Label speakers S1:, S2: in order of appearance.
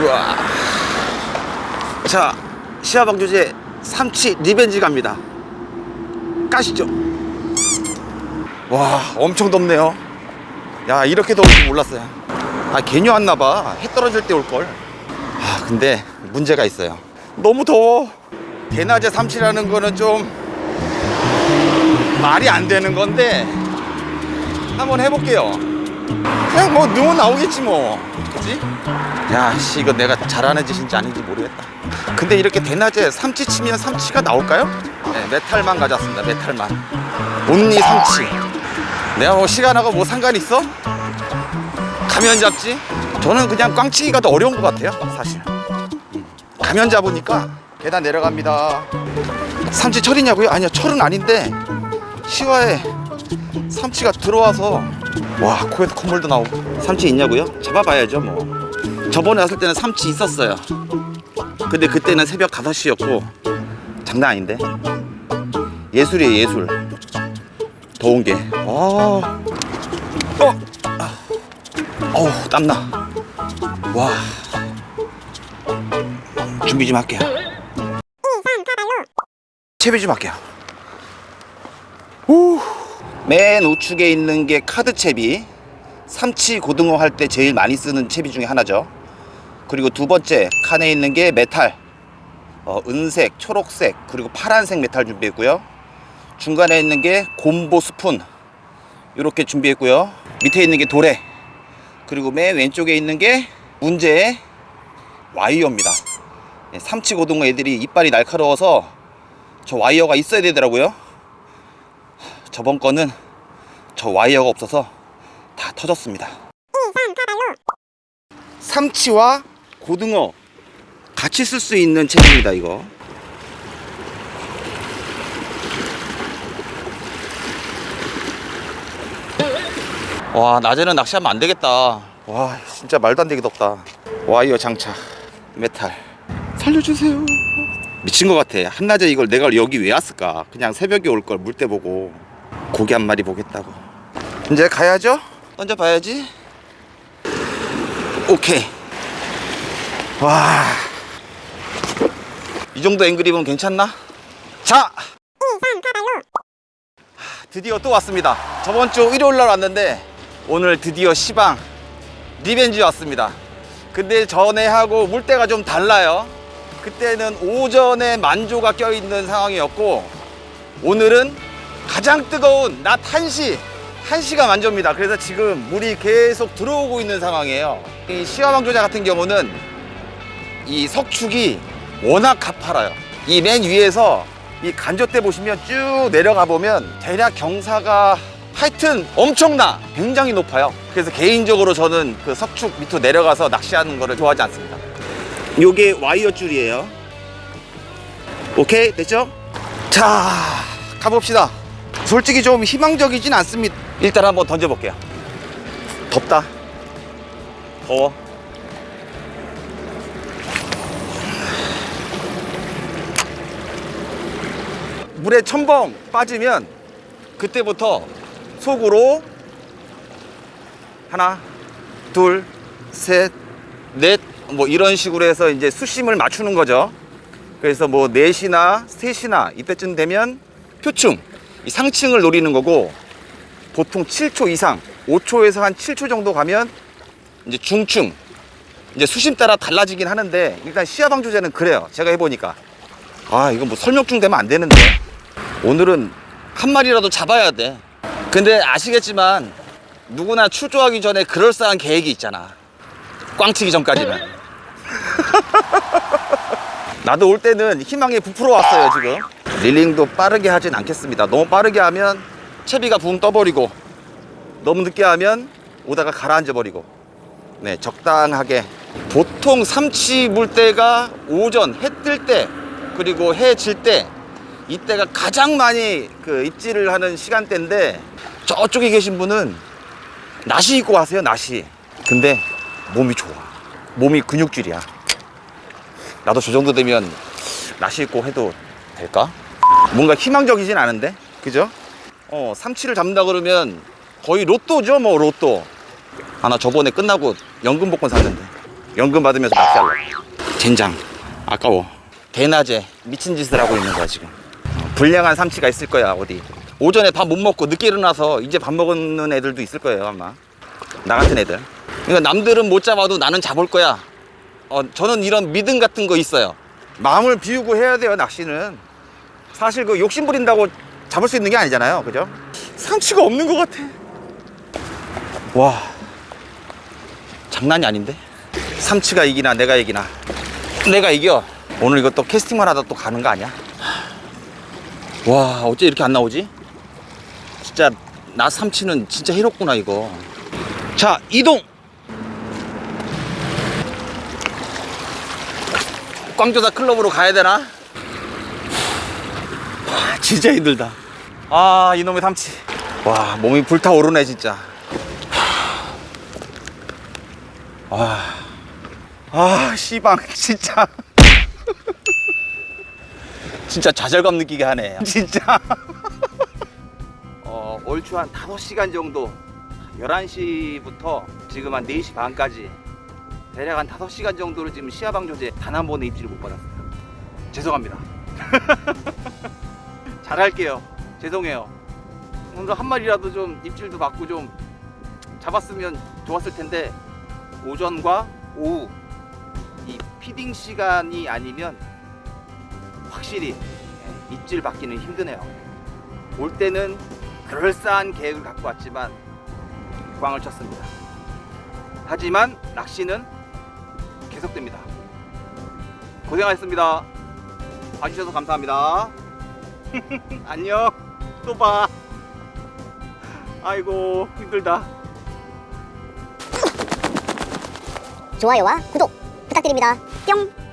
S1: 우와. 자, 시아방조제 삼치 리벤지 갑니다. 까시죠. 와, 엄청 덥네요. 야, 이렇게 더울 줄 몰랐어요. 아, 괜히 왔나봐. 해 떨어질 때 올걸. 아, 근데 문제가 있어요. 너무 더워. 대낮에 삼치라는 거는 좀 말이 안 되는 건데 한번 해볼게요. 그냥 뭐 넣어 나오겠지 뭐. 그지? 야, 씨, 이거 내가 잘하는 짓인지 아닌지 모르겠다. 근데 이렇게 대낮에 삼치 치면 삼치가 나올까요? 네, 메탈만 가져왔습니다. 메탈만. 온리 삼치. 내가 뭐 시간하고 뭐 상관 있어? 가면 잡지? 저는 그냥 꽝치기가 더 어려운 것 같아요, 사실. 음. 가면 잡으니까 계단 내려갑니다. 삼치 철이냐고요? 아니요, 철은 아닌데 시화에 삼치가 들어와서 와 코에서 콧물도 나오고. 삼치 있냐고요? 잡아봐야죠 뭐. 저번에 왔을 때는 삼치 있었어요. 근데 그때는 새벽 5시였고 장난 아닌데. 예술이에요 예술. 더운 게. 아. 어. 아. 어우 땀나. 와. 준비 좀 할게요. 채비 좀 할게요. 후. 맨 우측에 있는 게 카드 채비 삼치 고등어 할 때 제일 많이 쓰는 채비 중에 하나죠. 그리고 두 번째 칸에 있는 게 메탈 어, 은색, 초록색 그리고 파란색 메탈 준비했고요. 중간에 있는 게 곰보 스푼 이렇게 준비했고요. 밑에 있는 게 도래 그리고 맨 왼쪽에 있는 게 문제의 와이어입니다. 예, 삼치 고등어 애들이 이빨이 날카로워서 저 와이어가 있어야 되더라고요 저번 거는 저 와이어가 없어서 다 터졌습니다. 삼치와 고등어 같이 쓸 수 있는 책입니다, 이거. 와, 낮에는 낚시하면 안 되겠다. 와, 진짜 말도 안 되게 덥다. 와이어 장착, 메탈. 살려주세요. 미친 것 같아. 한낮에 이걸 내가 여기 왜 왔을까? 그냥 새벽에 올 걸 물때 보고. 고기 한 마리 보겠다고. 이제 가야죠? 던져 봐야지. 오케이. 와 이 정도 앵글이면 괜찮나? 자! 드디어 또 왔습니다. 저번 주 일요일 날 왔는데 오늘 드디어 시방 리벤지 왔습니다. 근데 전에 하고 물때가 좀 달라요. 그때는 오전에 만조가 껴있는 상황이었고 오늘은 가장 뜨거운 낮 1시 1시가 만조입니다. 그래서 지금 물이 계속 들어오고 있는 상황이에요. 이 시화방조자 같은 경우는 이 석축이 워낙 가파라요. 이 맨 위에서 이 간조대 보시면 쭉 내려가 보면 대략 경사가 하여튼 엄청나 굉장히 높아요. 그래서 개인적으로 저는 그 석축 밑으로 내려가서 낚시하는 거를 좋아하지 않습니다. 요게 와이어 줄이에요. 오케이 됐죠? 자 가봅시다 솔직히 좀 희망적이진 않습니다. 일단 한번 던져볼게요. 덥다. 더워. 물에 첨벙 빠지면 그때부터 속으로 하나, 둘, 셋, 넷, 뭐 이런 식으로 해서 이제 수심을 맞추는 거죠. 그래서 뭐 넷이나 셋이나 이때쯤 되면 표충, 이 상층을 노리는 거고 보통 7초 이상 5초에서 한 7초 정도 가면 이제 중층 이제 수심 따라 달라지긴 하는데 일단 시야 방조제는 그래요. 제가 해보니까. 아 이거 뭐 설명중 되면 안 되는데. 오늘은 한 마리라도 잡아야 돼. 근데 아시겠지만 누구나 출조하기 전에 그럴싸한 계획이 있잖아. 꽝치기 전까지는. 나도 올 때는 희망에 부풀어 왔어요 지금 릴링도 빠르게 하진 않겠습니다. 너무 빠르게 하면 채비가 붕 떠버리고 너무 늦게 하면 오다가 가라앉아 버리고. 네 적당하게. 보통 삼치 물때가 오전 해 뜰 때 그리고 해 질 때 이때가 가장 많이 그 입질을 하는 시간대인데 저쪽에 계신 분은 나시 입고 가세요 나시. 근데 몸이 좋아. 몸이 근육질이야. 나도 저 정도 되면 나시 입고 해도 될까? 뭔가 희망적이진 않은데? 그죠? 어 삼치를 잡는다 그러면 거의 로또죠 뭐 로또. 하나 저번에 끝나고 연금 복권 샀는데. 연금 받으면서 낚시하려고. 젠장. 아까워. 대낮에 미친 짓을 하고 있는 거야 지금. 어, 불량한 삼치가 있을 거야 어디. 오전에 밥 못 먹고 늦게 일어나서 이제 밥 먹는 애들도 있을 거예요 아마. 나 같은 애들. 그러니까 남들은 못 잡아도 나는 잡을 거야. 어, 저는 이런 믿음 같은 거 있어요. 마음을 비우고 해야 돼요 낚시는 사실 그 욕심 부린다고 잡을 수 있는 게 아니잖아요. 그죠? 삼치가 없는 것 같아. 와. 장난이 아닌데? 삼치가 이기나 내가 이기나. 내가 이겨. 오늘 또 캐스팅만 하다 또 가는 거 아니야? 와 어째 이렇게 안 나오지? 진짜 나 삼치는 진짜 해롭구나 이거. 자 이동! 꽝조사 클럽으로 가야 되나? 와 진짜 힘들다 아 이놈의 삼치 와 몸이 불타오르네 진짜 아, 아, 씨방, 진짜. 진짜 좌절감 느끼게 하네. 진짜. 어, 얼추 한 5시간 정도, 11시부터 지금 한 4시 반까지, 대략 한 5시간 정도를 지금 시야방 조제 단 한 번의 입질을 못 받았어요. 죄송합니다. 잘할게요. 죄송해요. 오늘 한 마리라도 좀 입질도 받고 좀 잡았으면 좋았을 텐데, 오전과 오후 이 피딩 시간이 아니면 확실히 예, 입질 받기는 힘드네요. 올 때는 그럴싸한 계획을 갖고 왔지만 꽝을 쳤습니다. 하지만 낚시는 계속됩니다. 고생하셨습니다. 봐주셔서 감사합니다. 안녕. 또 봐. 아이고 힘들다.
S2: 좋아요와 구독 부탁드립니다. 뿅!